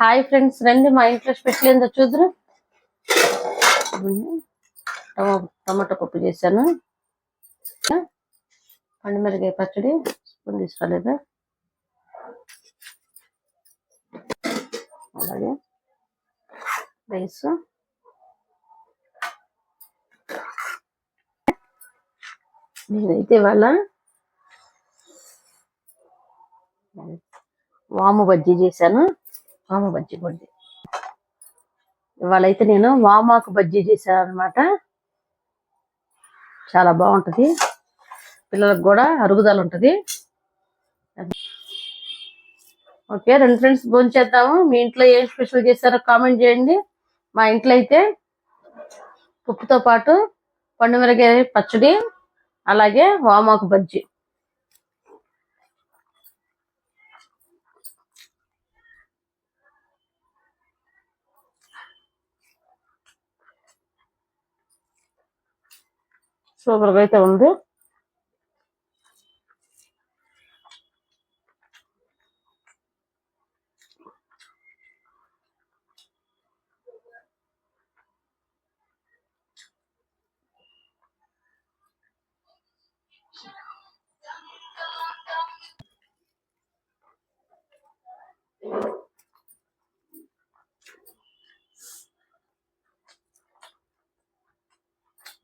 Hi friends రండి మా ఇంట్లో స్పెషల్ ఏందో చూద్దరు. టమాటో పప్పు చేశాను. పండుమిరకాయ పచ్చడి స్పూన్ తీసుకోలేదు. అలాగే రైస్. నేనైతే ఇవాళ వాము బజ్జీ చేశాను. వామ బజ్జీ బజ్జీ ఇవాళ అయితే నేను వామాకు బజ్జీ చేశాను అనమాట చాలా బాగుంటది. పిల్లలకు కూడా అరుగుదల ఉంటది. ఓకే రెండు ఫ్రెండ్స్ భోంచేద్దాము. మీ ఇంట్లో ఏం స్పెషల్ చేశారో కామెంట్ చేయండి. మా ఇంట్లో అయితే పప్పుతో పాటు పండుమిరకాయ పచ్చడి అలాగే వామాకు బజ్జీ. సూపర్గా అయితే ఉంది.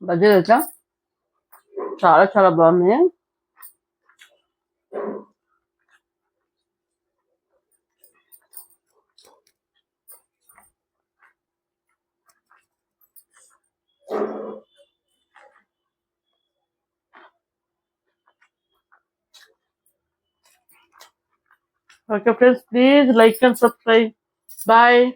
బజ్జీలు వచ్చా చాలా చాలా బాగున్నాయి Okay, friends, please like and subscribe. Bye.